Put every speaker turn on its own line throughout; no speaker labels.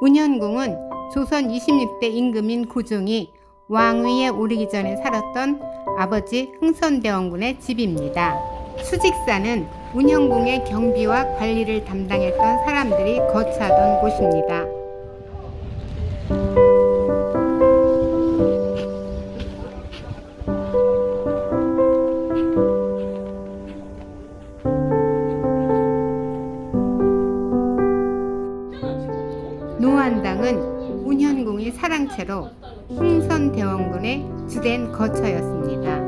운현궁은 조선 26대 임금인 고종이 왕위에 오르기 전에 살았던 아버지 흥선대원군의 집입니다. 수직사는 운현궁의 경비와 관리를 담당했던 사람들이 거처하던 곳입니다. 노안당은 운현궁의 사랑채로 흥선대원군의 주된 거처였습니다.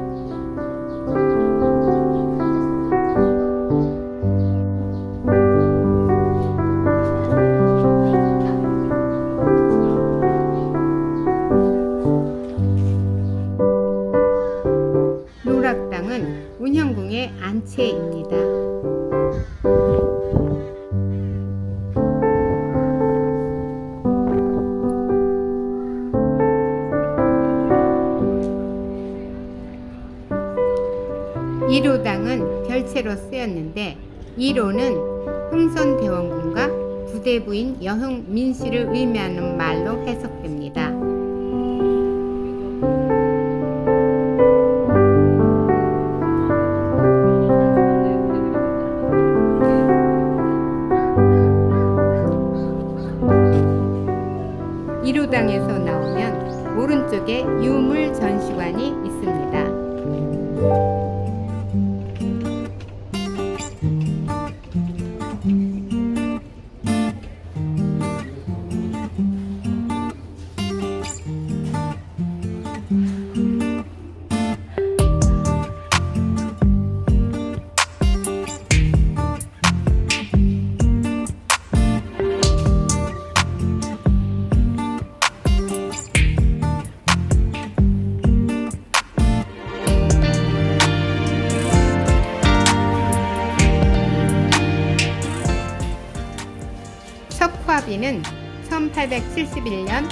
노락당은 운현궁의 안채입니다. 이로당은 별채로 쓰였는데 이로는 흥선대원군과 부대부인 여흥 민씨를 의미하는 말로 해석됩니다. 이로당에서 나오면 오른쪽에 유물 전시관이 있습니다. 석화비는 1871년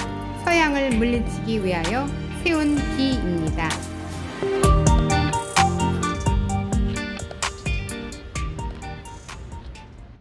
서양을 물리치기 위하여 세운 비입니다.